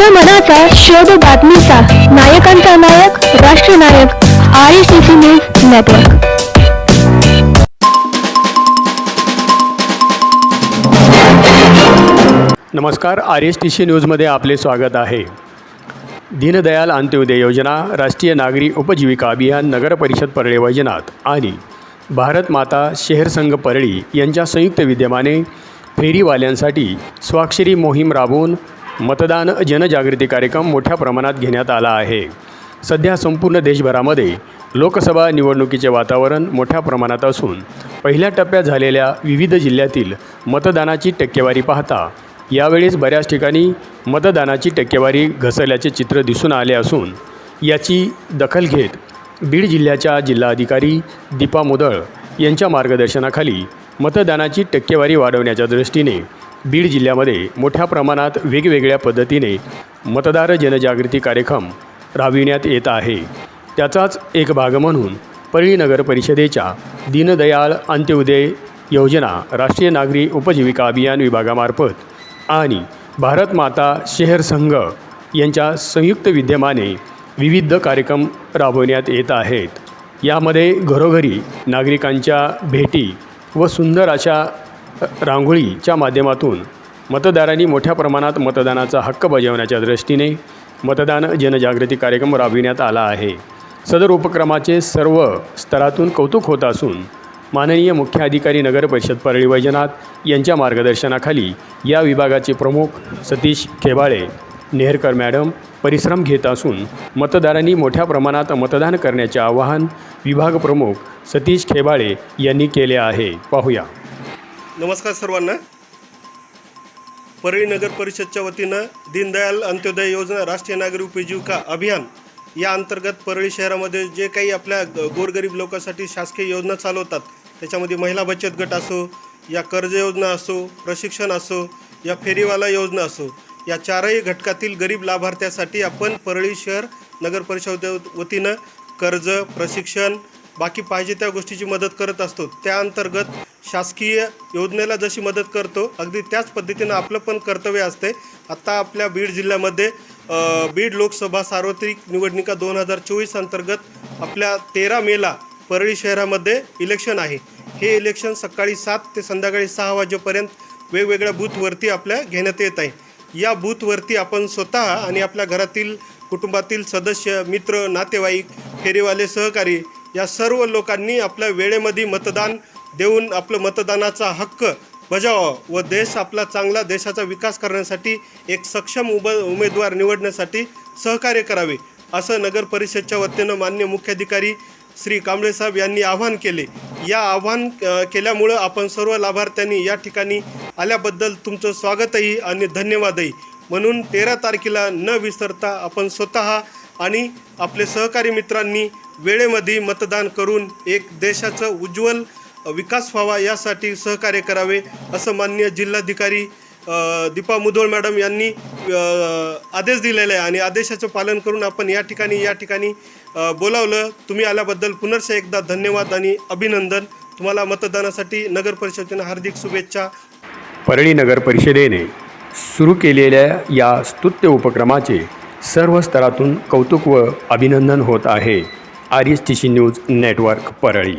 जनमनाचा शोध बातमीचा. नायकांचा नायक राष्ट्रनायक R S T C news network. नमस्कार आर एस टी सी न्यूजमध्ये आपले स्वागत आहे. दीनदयाल अंत्योदय योजना राष्ट्रीय नागरी उपजीविका अभियान नगर परिषद परळी वैजनाथ आणि भारत माता शहर संघ परळी यांच्या संयुक्त विद्यमाने फेरीवाल्यांसाठी स्वाक्षरी मोहीम राबवून मतदान जनजागृती कार्यक्रम मोठ्या प्रमाणात घेण्यात आला आहे. सध्या संपूर्ण देशभरामध्ये लोकसभा निवडणुकीचे वातावरण मोठ्या प्रमाणात असून पहिल्या टप्प्यात झालेल्या विविध जिल्ह्यातील मतदानाची टक्केवारी पाहता यावेळेस बऱ्याच ठिकाणी मतदानाची टक्केवारी घसरल्याचे चित्र दिसून आले असून याची दखल घेत बीड जिल्ह्याच्या जिल्हाधिकारी दीपा मुदळ यांच्या मार्गदर्शनाखाली मतदानाची टक्केवारी वाढवण्याच्या दृष्टीने बीड जिल्ह्यामध्ये मोठ्या प्रमाणात वेगवेगळ्या पद्धतीने मतदार जनजागृती कार्यक्रम राबविण्यात येत आहे. त्याचाच एक भाग म्हणून परळी नगर परिषदेच्या दीनदयाळ अंत्योदय योजना राष्ट्रीय नागरी उपजीविका अभियान विभागामार्फत आणि भारत माता शहर संघ यांच्या संयुक्त विद्यमाने विविध कार्यक्रम राबवण्यात येत आहेत. यामध्ये घरोघरी नागरिकांच्या भेटी व सुंदर अशा रांगोळीच्या माध्यमातून मतदारांनी मोठ्या प्रमाणात मतदानाचा हक्क बजावण्याच्या दृष्टीने मतदान जनजागृती कार्यक्रम राबविण्यात आला आहे. सदर उपक्रमाचे सर्व स्तरातून कौतुक होत असून माननीय मुख्य अधिकारी नगर परिषद परळी वैजनाथ यांच्या मार्गदर्शनाखाली या विभागाचे प्रमुख सतीश खेबाळे नेहरकर मॅडम परिश्रम घेत असून मतदारांनी मोठ्या प्रमाणात मतदान करण्याचे आवाहन विभाग प्रमुख सतीश खेबाळे यांनी केले आहे. पाहूया. नमस्कार सर्वांना. परळी नगर परिषदच्या वतीनं दीनदयाल अंत्योदय योजना राष्ट्रीय नागरिक उपजीविका अभियान या अंतर्गत परळी शहरामध्ये जे काही आपल्या ग- गोरगरीब लोकांसाठी शासकीय योजना चालवतात त्याच्यामध्ये महिला बचत गट असो या कर्ज योजना असो प्रशिक्षण असो या फेरीवाला योजना असो या चारही घटकातील गरीब लाभार्थ्यासाठी आपण परळी शहर नगर परिषद वतीनं कर्ज प्रशिक्षण बाकी पाहिजे त्या गोष्टीची मदत करत असतो. त्या अंतर्गत शासकीय योजनेला जशी मदत करतो अगदी त्याच पद्धतीनं आपलं पण कर्तव्य असते. आत्ता आपल्या बीड जिल्ह्यामध्ये बीड लोकसभा सार्वत्रिक निवडणुका दोन हजार चोवीस अंतर्गत आपल्या तेरा मेला परळी शहरामध्ये इलेक्शन आहे. हे इलेक्शन सकाळी सात ते संध्याकाळी सहा वाजेपर्यंत वेगवेगळ्या बूथवरती आपल्या घेण्यात येत आहे. या बूथवरती आपण स्वतः आणि आपल्या घरातील कुटुंबातील सदस्य मित्र नातेवाईक फेरीवाले सहकारी या सर्व लोकांनी आपल्या वेळेमध्ये मतदान देऊन आपलं मतदानाचा हक्क बजावा व देश आपला चांगला देशाचा विकास करण्यासाठी एक सक्षम उब उमेदवार निवडण्यासाठी सहकार्य करावे असं नगर परिषदच्या वतीनं मान्य मुख्याधिकारी श्री कांबळेसाहेब यांनी आवाहन केले. या आव्हान केल्यामुळं आपण सर्व लाभार्थ्यांनी या ठिकाणी आल्याबद्दल तुमचं स्वागतही आणि धन्यवादही. म्हणून तेरा तारखेला न विसरता आपण स्वतः आणि आपले सहकारी मित्रांनी वेळेमध्ये मतदान करून एक देशाचं उज्ज्वल विकास व्हावा यासाठी सहकार्य करावे असं मान्य जिल्हाधिकारी दीपा मुधोळ मॅडम यांनी आदेश दिलेले आहे. आणि आदेशाचं पालन करून आपण या ठिकाणी या ठिकाणी बोलावलं. तुम्ही आल्याबद्दल पुनर्श एकदा धन्यवाद आणि अभिनंदन. तुम्हाला मतदानासाठी नगर परिषदेनं हार्दिक शुभेच्छा. परळी नगर परिषदेने सुरू केलेल्या या स्तुत्य उपक्रमाचे सर्व स्तरातून कौतुक व अभिनंदन होत आहे. R S T C news network Parli.